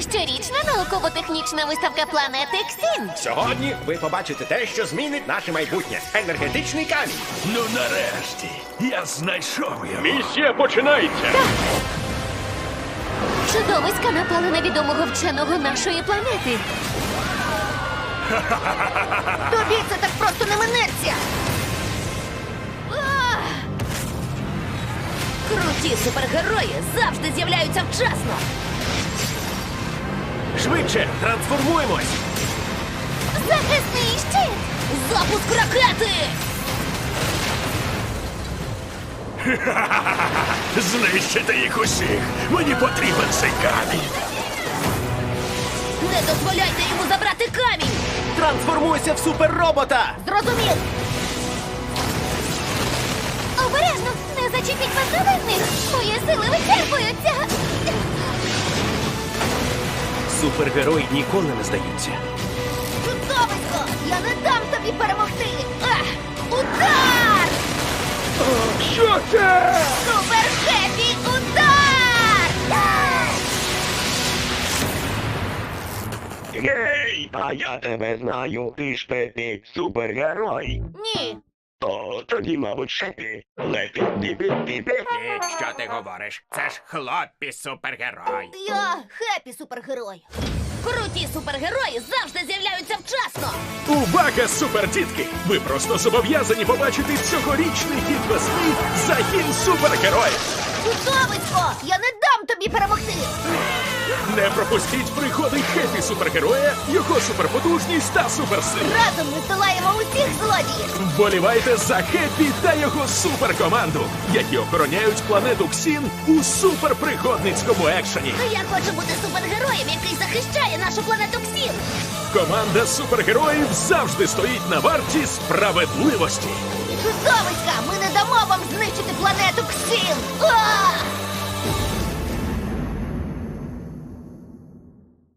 Щорічна науково-технічна виставка планети Ксін. Сьогодні ви побачите те, що змінить наше майбутнє. Енергетичний камінь. Ну нарешті я знайшов його. Місія починається. Чудовиська напали на відомого вченого нашої планети. Тобі це так просто не минеться! Круті супергерої завжди з'являються вчасно! Швидше трансформуємось. Захисний щит! Запуск ракети! Знищити їх усіх. Мені потрібен цей камінь. Не дозволяйте йому забрати камінь! Трансформуйся в суперробота. Зрозумів! Обережно! Не зачепіть беззаветних! Мої сили вичерпуються! Супергерої ніколи не здаються. Чудовисько! Я не дам тобі перемогти! Ах! Удар! Що це? Супер хеппі удар! Гей, а я тебе знаю, ти ж Пепі, супергерой. Ні! О, тоді, мабуть, Шепі. Лепі, біпі, біпі. Що ти говориш? Це ж хлопці супергерой. Я хеппі супергерой! Круті супергерої завжди з'являються вчасно! Увага, супердітки! Ви просто зобов'язані побачити цьогорічний хід весни загін супергероїв. Чудовисько! Я не дам тобі перемогти! Не пропустіть пригоди хепі супергероя, його суперпотужність та суперсили. Разом ми здолаємо усіх злодіїв! Вболівайте за Хеппі та його суперкоманду, які охороняють планету Ксін у суперпригодницькому екшені. Я хочу бути супергероєм, який захищає нашу планету Ксін! Команда супергероїв завжди стоїть на варті справедливості. Чудовиська! Ми не дамо вам знищити планету Ксін! А!